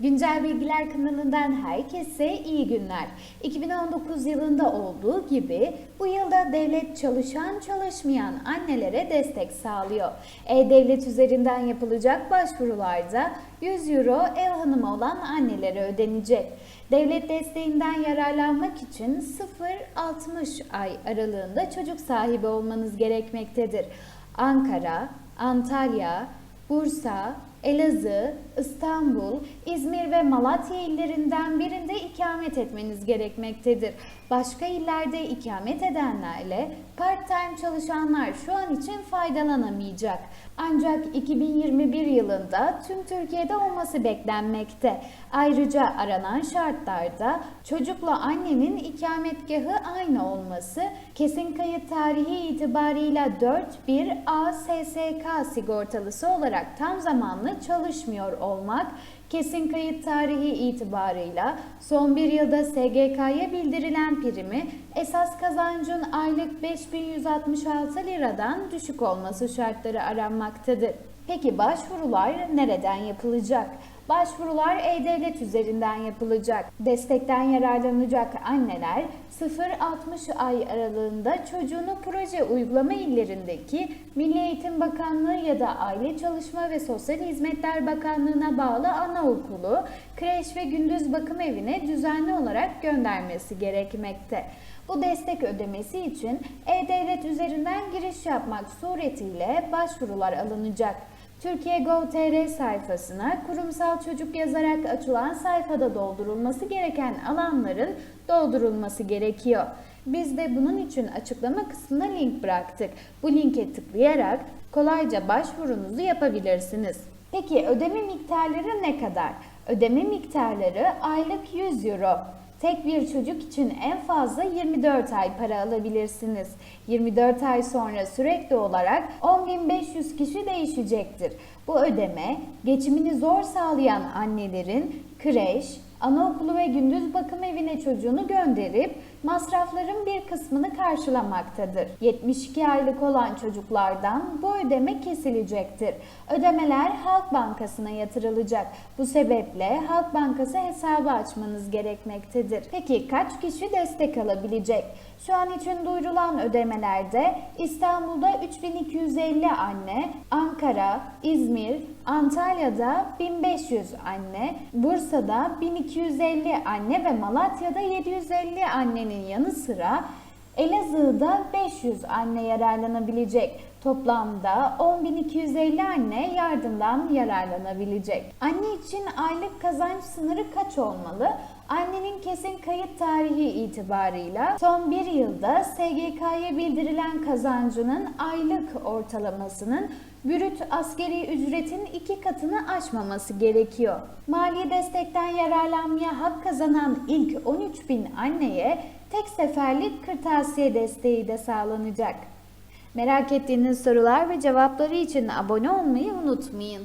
Güncel Bilgiler kanalından herkese iyi günler. 2019 yılında olduğu gibi bu yılda devlet çalışan çalışmayan annelere destek sağlıyor. E-Devlet üzerinden yapılacak başvurularda 100 euro ev hanımı olan annelere ödenecek. Devlet desteğinden yararlanmak için 0-60 ay aralığında çocuk sahibi olmanız gerekmektedir. Ankara, Antalya, Bursa, Elazığ, İstanbul, İzmir ve Malatya illerinden birinde ikamet etmeniz gerekmektedir. Başka illerde ikamet edenlerle part-time çalışanlar şu an için faydalanamayacak. Ancak 2021 yılında tüm Türkiye'de olması beklenmekte. Ayrıca aranan şartlarda çocukla annenin ikametgahı aynı olması, kesin kayıt tarihi itibarıyla 4-1 ASSK sigortalısı olarak tam zamanlı çalışmıyor olmak, kesin kayıt tarihi itibarıyla son bir yılda SGK'ya bildirilen primi esas kazancın aylık 5166 liradan düşük olması şartları aranmaktadır. Peki başvurular nereden yapılacak? Başvurular E-Devlet üzerinden yapılacak. Destekten yararlanacak anneler 0-60 ay aralığında çocuğunu proje uygulama illerindeki Milli Eğitim Bakanlığı ya da Aile Çalışma ve Sosyal Hizmetler Bakanlığı'na bağlı anaokulu, kreş ve gündüz bakım evine düzenli olarak göndermesi gerekmekte. Bu destek ödemesi için E-Devlet üzerinden giriş yapmak suretiyle başvurular alınacak. Türkiye Gov.tr sayfasına kurumsal çocuk yazarak açılan sayfada doldurulması gereken alanların doldurulması gerekiyor. Biz de bunun için açıklama kısmına link bıraktık. Bu linke tıklayarak kolayca başvurunuzu yapabilirsiniz. Peki ödeme miktarları ne kadar? Ödeme miktarları aylık 100 euro. Tek bir çocuk için en fazla 24 ay para alabilirsiniz. 24 ay sonra sürekli olarak 10.500 kişi değişecektir. Bu ödeme geçimini zor sağlayan annelerin kreş, anaokulu ve gündüz bakım evine çocuğunu gönderip masrafların bir kısmını karşılamaktadır. 72 aylık olan çocuklardan bu ödeme kesilecektir. Ödemeler Halk Bankası'na yatırılacak. Bu sebeple Halk Bankası hesabı açmanız gerekmektedir. Peki kaç kişi destek alabilecek? Şu an için duyurulan ödemelerde İstanbul'da 3250 anne, Ankara, İzmir, Antalya'da 1500 anne, Bursa'da 1250 anne ve Malatya'da 750 annenin yanı sıra Elazığ'da 500 anne yararlanabilecek. Toplamda 10.250 anne yardımdan yararlanabilecek. Anne için aylık kazanç sınırı kaç olmalı? Annenin kesin kayıt tarihi itibarıyla son bir yılda SGK'ya bildirilen kazancının aylık ortalamasının brüt askeri ücretin iki katını aşmaması gerekiyor. Mali destekten yararlanmaya hak kazanan ilk 13 bin anneye tek seferlik kırtasiye desteği de sağlanacak. Merak ettiğiniz sorular ve cevapları için abone olmayı unutmayın.